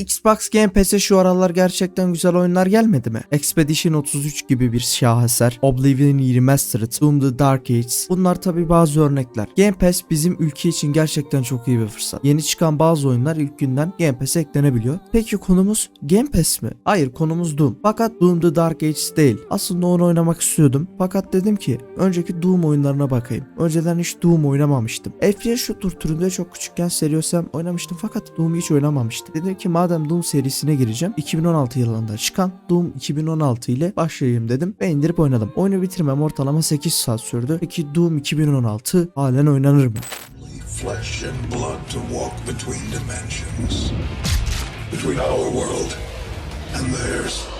Xbox Game Pass'e şu aralar gerçekten güzel oyunlar gelmedi mi? Expedition 33 gibi bir şaheser, Oblivion Remastered, Doom The Dark Ages. Bunlar tabi bazı örnekler. Game Pass bizim ülke için gerçekten çok iyi bir fırsat. Yeni çıkan bazı oyunlar ilk günden Game Pass'e eklenebiliyor. Peki konumuz Game Pass mi? Hayır konumuz Doom. Fakat Doom The Dark Ages değil. Aslında onu oynamak istiyordum. Fakat dedim ki önceki Doom oyunlarına bakayım. Önceden hiç Doom oynamamıştım. FPS shooter türünde çok küçükken Seriosem oynamıştım fakat Doom'u hiç oynamamıştım. Dedim ki madem Doom serisine gireceğim 2016 yılında çıkan Doom 2016 ile başlayayım dedim ve indirip oynadım. Oyunu bitirmem ortalama 8 saat sürdü. Peki Doom 2016 halen oynanır mı? flesh and blood to walk between dimensions. Between our world and theirs.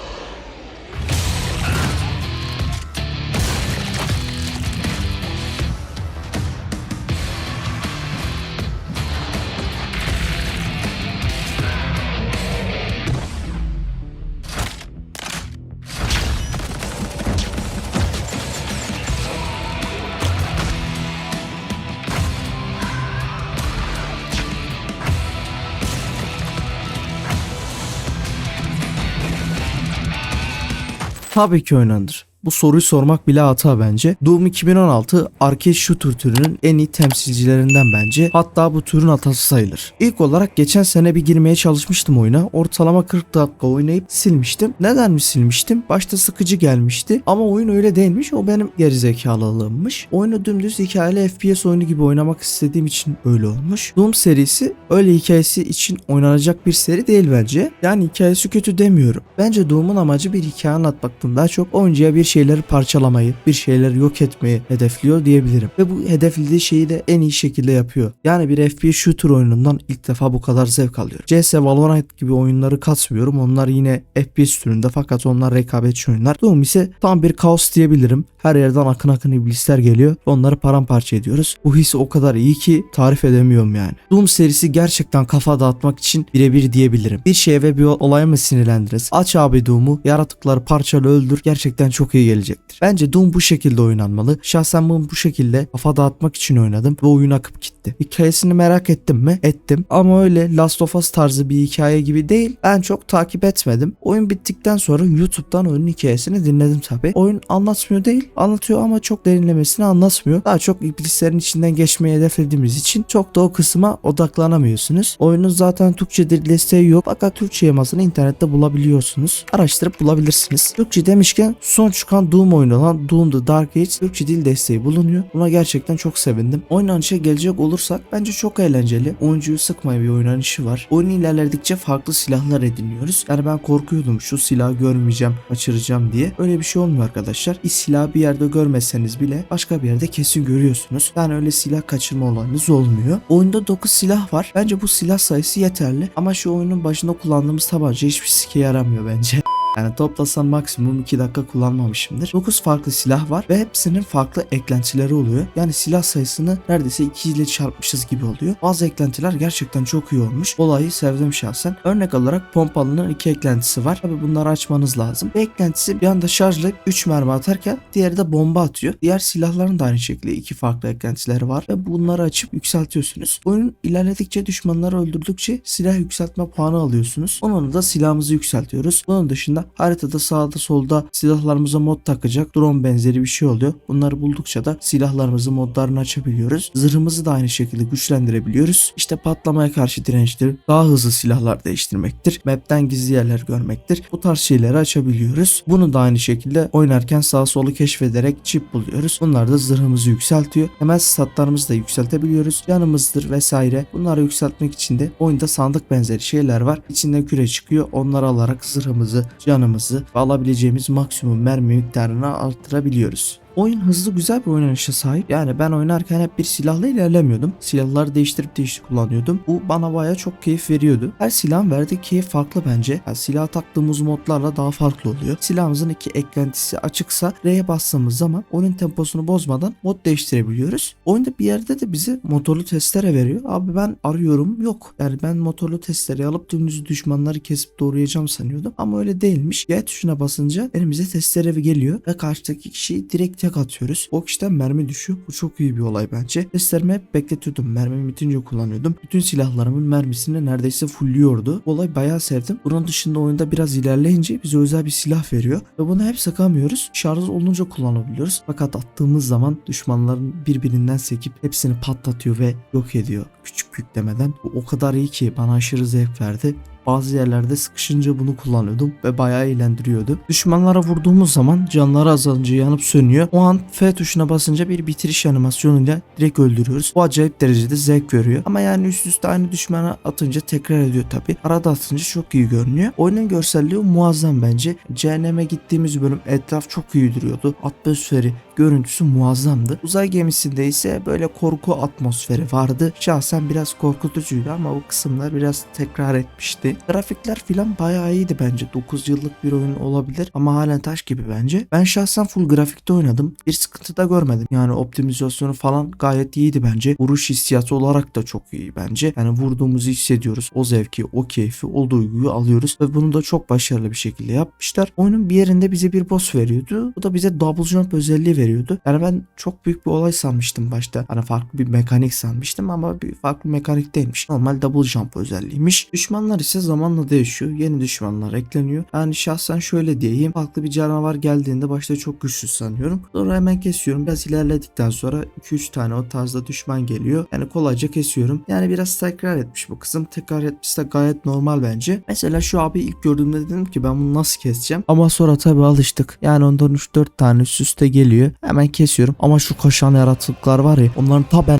Tabii ki oynanır. Bu soruyu sormak bile hata bence. Doom 2016 arcade shooter türünün en iyi temsilcilerinden bence. Hatta bu türün atası sayılır. İlk olarak geçen sene bir girmeye çalışmıştım oyuna. Ortalama 40 dakika oynayıp silmiştim. Neden mi silmiştim? Başta sıkıcı gelmişti ama oyun öyle değilmiş. O benim gerizekalılığımmış. Oyunu dümdüz hikayeli FPS oyunu gibi oynamak istediğim için öyle olmuş. Doom serisi öyle hikayesi için oynanacak bir seri değil bence. Yani hikayesi kötü demiyorum. Bence Doom'un amacı bir hikaye anlatmaktan daha çok oyuncuya bir şeyleri parçalamayı, bir şeyleri yok etmeyi hedefliyor diyebilirim. Ve bu hedeflediği şeyi de en iyi şekilde yapıyor. Yani bir FPS shooter oyunundan ilk defa bu kadar zevk alıyorum. CS Valorant gibi oyunları katmıyorum. Onlar yine FPS türünde fakat onlar rekabetçi oyunlar. Doom ise tam bir kaos diyebilirim. Her yerden akın akın iblisler geliyor. Onları paramparça ediyoruz. Bu his o kadar iyi ki tarif edemiyorum yani. Doom serisi gerçekten kafa dağıtmak için birebir diyebilirim. Bir şeye ve bir olaya mı sinirlendiniz? Aç abi Doom'u, yaratıkları parçala öldür. Gerçekten çok iyi gelecektir. Bence Doom bu şekilde oynanmalı. Şahsen bunu bu şekilde kafa dağıtmak için oynadım ve oyun akıp gitti. Hikayesini merak ettim mi? Ettim. Ama öyle Last of Us tarzı bir hikaye gibi değil. Ben çok takip etmedim. Oyun bittikten sonra YouTube'dan oyunun hikayesini dinledim tabi. Oyun anlatmıyor değil. Anlatıyor ama çok derinlemesine anlatmıyor. Daha çok iblislerin içinden geçmeyi hedeflediğimiz için çok da o kısma odaklanamıyorsunuz. Oyunun zaten Türkçe dil desteği yok fakat Türkçe yamasını internette bulabiliyorsunuz. Araştırıp bulabilirsiniz. Türkçe demişken son çıkan Doom oyunu olan Doom The Dark Age Türkçe dil desteği bulunuyor. Buna gerçekten çok sevindim. Oynanışa gelecek olursak bence çok eğlenceli. Oyuncuyu sıkmayan bir oynanışı var. Oyun ilerledikçe farklı silahlar ediniyoruz. Yani ben korkuyordum şu silahı görmeyeceğim, kaçıracağım diye. Öyle bir şey olmuyor arkadaşlar. Bir silahı bir yerde görmeseniz bile başka bir yerde kesin görüyorsunuz. Yani öyle silah kaçırma olayınız olmuyor. Oyunda 9 silah var. Bence bu silah sayısı yeterli. Ama şu oyunun başında kullandığımız tabanca hiçbir sike yaramıyor bence. Yani toplasam maksimum 2 dakika kullanmamışımdır. 9 farklı silah var ve hepsinin farklı eklentileri oluyor. Yani silah sayısını neredeyse 2 ile çarpmışız gibi oluyor. Bazı eklentiler gerçekten çok iyi olmuş. Olayı sevdim şahsen. Örnek olarak pompalının 2 eklentisi var. Tabi bunları açmanız lazım. Bir eklentisi bir anda şarjlayıp 3 mermi atarken diğeri de bomba atıyor. Diğer silahların da aynı şekilde 2 farklı eklentileri var ve bunları açıp yükseltiyorsunuz. Oyun ilerledikçe düşmanları öldürdükçe silah yükseltme puanı alıyorsunuz. Onunla da silahımızı yükseltiyoruz. Bunun dışında haritada sağda solda silahlarımıza mod takacak drone benzeri bir şey oluyor. Bunları buldukça da silahlarımızı modlarını açabiliyoruz. Zırhımızı da aynı şekilde güçlendirebiliyoruz. İşte patlamaya karşı dirençtir. Daha hızlı silahlar değiştirmektir. Map'ten gizli yerler görmektir. Bu tarz şeyleri açabiliyoruz. Bunu da aynı şekilde oynarken sağ solu keşfederek çip buluyoruz. Bunlar da zırhımızı yükseltiyor. Hemen statlarımızı da yükseltebiliyoruz. Yanımızdır vesaire. Bunları yükseltmek için de oyunda sandık benzeri şeyler var. İçinden küre çıkıyor. Onları alarak zırhımızı, canımızı alabileceğimiz maksimum mermi miktarını arttırabiliyoruz. Oyun hızlı güzel bir oynanışa sahip. Yani ben oynarken hep bir silahla ilerlemiyordum. Silahları değiştirip değiştirip kullanıyordum. Bu bana baya çok keyif veriyordu. Her silahın verdiği keyif farklı bence. Yani silah taktığımız modlarla daha farklı oluyor. Silahımızın iki eklentisi açıksa R'ye bastığımız zaman oyun temposunu bozmadan mod değiştirebiliyoruz. Oyunda bir yerde de bize motorlu testere veriyor. Abi ben arıyorum yok. Yani ben motorlu testere alıp dümdüz düşmanları kesip doğrayacağım sanıyordum. Ama öyle değilmiş. G tuşuna basınca elimize testere geliyor ve karşıdaki kişiyi direkt tek atıyoruz. O kişiden mermi düşüyor. Bu çok iyi bir olay bence. Testlerimi hep bekletiyordum. Mermim bitince kullanıyordum. Bütün silahlarımın mermisini neredeyse fullüyordu. Bu olayı bayağı sevdim. Bunun dışında oyunda biraz ilerleyince bize özel bir silah veriyor. Ve bunu hep sıkamıyoruz. Şarj olunca kullanabiliyoruz. Fakat attığımız zaman düşmanların birbirinden sekip hepsini patlatıyor ve yok ediyor. Küçük yüklemeden. Bu o kadar iyi ki bana aşırı zevk verdi. Bazı yerlerde sıkışınca bunu kullanıyordum ve bayağı eğlendiriyordu. Düşmanlara vurduğumuz zaman canları azalınca yanıp sönüyor. O an F tuşuna basınca bir bitiriş animasyonuyla direkt öldürüyoruz. Bu acayip derecede zevk veriyor. Ama yani üst üste aynı düşmana atınca tekrar ediyor tabi. Arada atınca çok iyi görünüyor. Oyunun görselliği muazzam bence. Cehenneme gittiğimiz bölüm etraf çok iyi duruyordu. Atmosferi, görüntüsü muazzamdı. Uzay gemisinde ise böyle korku atmosferi vardı. Şahsen biraz korkutucuydu ama bu kısımlar biraz tekrar etmişti. Grafikler filan bayağı iyiydi bence. 9 yıllık bir oyun olabilir ama halen taş gibi bence. Ben şahsen full grafikte oynadım. Bir sıkıntı da görmedim. Yani optimizasyonu falan gayet iyiydi bence. Vuruş hissiyatı olarak da çok iyi bence. Yani vurduğumuzu hissediyoruz. O zevki, o keyfi, o duyguyu alıyoruz ve bunu da çok başarılı bir şekilde yapmışlar. Oyunun bir yerinde bize bir boss veriyordu. Bu da bize double jump özelliği veriyordu. Yani ben çok büyük bir olay sanmıştım başta. Hani farklı bir mekanik sanmıştım ama bir farklı mekanik değilmiş. Normal double jump özelliğiymiş. Düşmanlar ise zamanla değişiyor. Yeni düşmanlar ekleniyor. Yani şahsen şöyle diyeyim. Farklı bir canavar geldiğinde başta çok güçsüz sanıyorum. Sonra hemen kesiyorum. Biraz ilerledikten sonra 2-3 tane o tarzda düşman geliyor. Yani kolayca kesiyorum. Yani biraz tekrar etmiş bu kızım. Tekrar etmişse gayet normal bence. Mesela şu abi ilk gördüğümde dedim ki ben bunu nasıl keseceğim? Ama sonra tabii alıştık. Yani ondan 3-4 tane üst üste geliyor. Hemen kesiyorum. Ama şu koşan yaratıklar var ya onların ta ben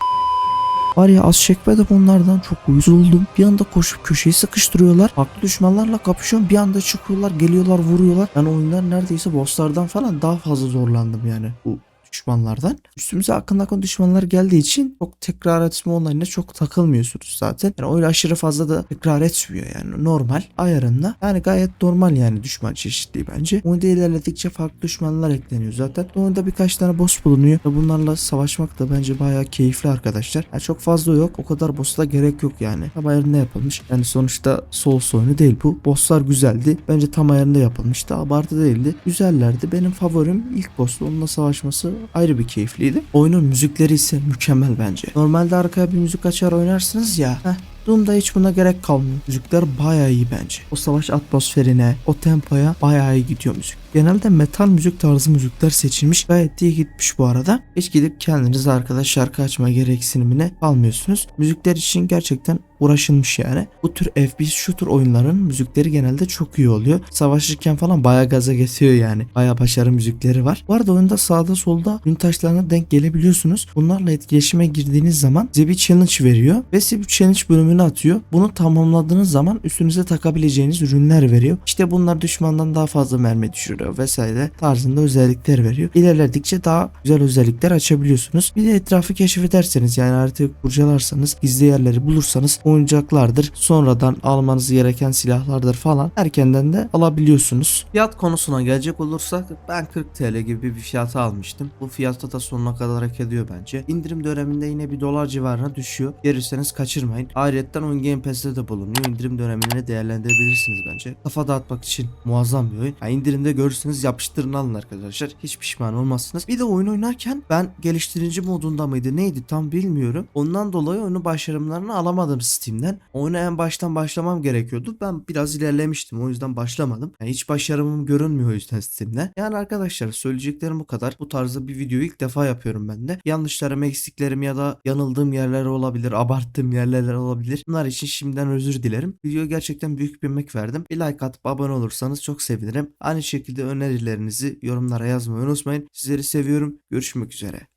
Var ya az çekmedim onlardan çok uyuzuldum. Bir anda koşup köşeyi sıkıştırıyorlar. Farklı düşmanlarla kapışıyorum. Bir anda çıkıyorlar, geliyorlar, vuruyorlar. Yani oyunlar neredeyse bosslardan falan daha fazla zorlandım yani. Bu düşmanlardan. Üstümüze akın akın düşmanlar geldiği için çok tekrar etme olayına çok takılmıyorsunuz zaten. Yani öyle aşırı fazla da tekrar etmiyor yani normal ayarında. Yani gayet normal yani düşman çeşitliği bence. Oyunda ilerledikçe farklı düşmanlar ekleniyor zaten. Oyunda birkaç tane boss bulunuyor ve bunlarla savaşmak da bence bayağı keyifli arkadaşlar. Yani çok fazla yok. O kadar boss'a gerek yok yani. Tam ayarında yapılmış. Yani sonuçta Souls oyunu değil bu. Bosslar güzeldi. Bence tam ayarında yapılmıştı. Abartı değildi. Güzellerdi. Benim favorim ilk boss'la onunla savaşması ayrı bir keyifliydi. Oyunun müzikleri ise mükemmel bence. Normalde arkaya bir müzik açar oynarsınız ya. Heh, Doom'da hiç buna gerek kalmıyor. Müzikler bayağı iyi bence. O savaş atmosferine, o tempoya bayağı iyi gidiyor müzik. Genelde metal müzik tarzı müzikler seçilmiş. Gayet iyi gitmiş bu arada. Hiç gidip kendiniz arkadaş şarkı açma gereksinimine almıyorsunuz. Müzikler için gerçekten uğraşılmış yani. Bu tür FPS shooter oyunların müzikleri genelde çok iyi oluyor. Savaşırken falan bayağı gaza getiriyor yani. Bayağı başarı müzikleri var. Bu arada oyunda sağda solda gün taşlarına denk gelebiliyorsunuz. Bunlarla etkileşime girdiğiniz zaman size bir challenge veriyor ve size bir challenge bölümünü atıyor. Bunu tamamladığınız zaman üstünüze takabileceğiniz ürünler veriyor. İşte bunlar düşmandan daha fazla mermi düşürüyor vesaire tarzında özellikler veriyor. İlerledikçe daha güzel özellikler açabiliyorsunuz. Bir de etrafı keşfederseniz yani haritayı kurcalarsanız gizli yerleri bulursanız oyuncaklardır. Sonradan almanız gereken silahlardır falan. Erkenden de alabiliyorsunuz. Fiyat konusuna gelecek olursak ben 40 TL gibi bir fiyata almıştım. Bu fiyatta da sonuna kadar hak ediyor bence. İndirim döneminde yine bir dolar civarına düşüyor. Gelirseniz kaçırmayın. Ayrıca oyun Game Pass'te de bulunuyor. İndirim dönemini değerlendirebilirsiniz bence. Kafa dağıtmak için muazzam bir oyun. Yani indirimde görürseniz yapıştırın alın arkadaşlar. Hiç pişman olmazsınız. Bir de oyun oynarken ben geliştirici modunda mıydı neydi tam bilmiyorum. Ondan dolayı oyunun başarımlarını alamadım Steam'den. Oyuna en baştan başlamam gerekiyordu. Ben biraz ilerlemiştim o yüzden başlamadım. Yani hiç başarımım görünmüyor o yüzden Steam'den. Yani arkadaşlar söyleyeceklerim bu kadar. Bu tarzda bir videoyu ilk defa yapıyorum ben de. Yanlışlarım, eksiklerim ya da yanıldığım yerler olabilir, abarttığım yerler olabilir. Bunlar için şimdiden özür dilerim. Videoya gerçekten büyük bir emek verdim. Bir like atıp abone olursanız çok sevinirim. Aynı şekilde önerilerinizi yorumlara yazmayı unutmayın. Sizleri seviyorum. Görüşmek üzere.